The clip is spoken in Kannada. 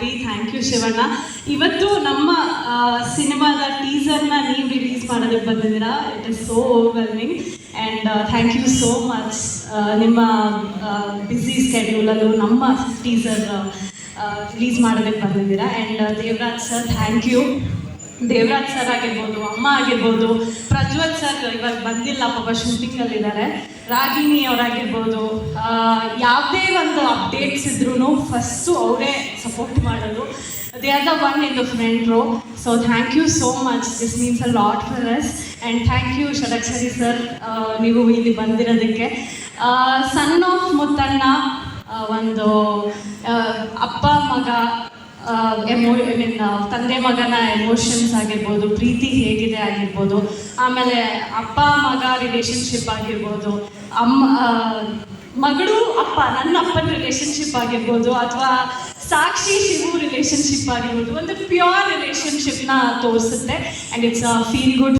ಹ್ಯಾಪಿ ಥ್ಯಾಂಕ್ ಯು ಶಿವಣ್ಣ ಇವತ್ತು ನಮ್ಮ ಸಿನಿಮಾದ ಟೀಸರ್ನ ನೀವು ರಿಲೀಸ್ ಮಾಡೋದಕ್ಕೆ ಬಂದಿದ್ದೀರಾ? It is so overwhelming and thank you so much ನಿಮ್ಮ ಬ್ಯುಸಿ ಸ್ಕೆಡ್ಯೂಲಲ್ಲೂ ನಮ್ಮ ಟೀಸರ್ ರಿಲೀಸ್ ಮಾಡೋದಕ್ಕೆ ಬಂದಿದ್ದೀರಾ? And Devaraj sir thank you Devaraj sir ಆಗಿರ್ಬೋದು, ಅಮ್ಮ ಆಗಿರ್ಬೋದು, ಪ್ರಜ್ವಲ್ ಸರ್ ಇವಾಗ ಬಂದಿಲ್ಲ, ಪಾಪ ಇದ್ದಾರೆ ರಾಗಿಣಿ ಅವರಾಗಿರ್ಬೋದು ಯಾವುದೇ ಒಂದು ಅಪ್ಡೇಟ್ಸ್ ಇದ್ರೂ ಫಸ್ಟು ಅವರೇ ಸಪೋರ್ಟ್ ಮಾಡೋದು. They are the one in the front row so thank you so much this means a lot for us and thank you Shadakshari sir ನೀವು ಇಲ್ಲಿ ಬಂದಿರೋದಕ್ಕೆ. ಸನ್ ಆಫ್ ಮುತ್ತಣ್ಣ ಒಂದು ಅಪ್ಪ, ಮಗ ಎಮೋ ಐ ಮೀನ್ ತಂದೆ ಮಗನ ಎಮೋಷನ್ಸ್ ಆಗಿರ್ಬೋದು, ಪ್ರೀತಿ ಹೇಗಿದೆ ಆಗಿರ್ಬೋದು, ಆಮೇಲೆ ಅಪ್ಪ ಮಗ ರಿಲೇಶನ್ಶಿಪ್ ಆಗಿರ್ಬೋದು, ಅಮ್ಮ ಮಗಳು, ಅಪ್ಪ, ನನ್ನ ಅಪ್ಪನ ರಿಲೇಶನ್ಶಿಪ್ ಆಗಿರ್ಬೋದು, ಅಥವಾ ಸಾಕ್ಷಿ ಶಿವು ರಿಲೇಶನ್ಶಿಪ್ ಆಗಿರ್ಬೋದು, ಒಂದು ಪ್ಯೂರ್ ರಿಲೇಶನ್ಶಿಪ್ನ ತೋರಿಸುತ್ತೆ and it's a feel good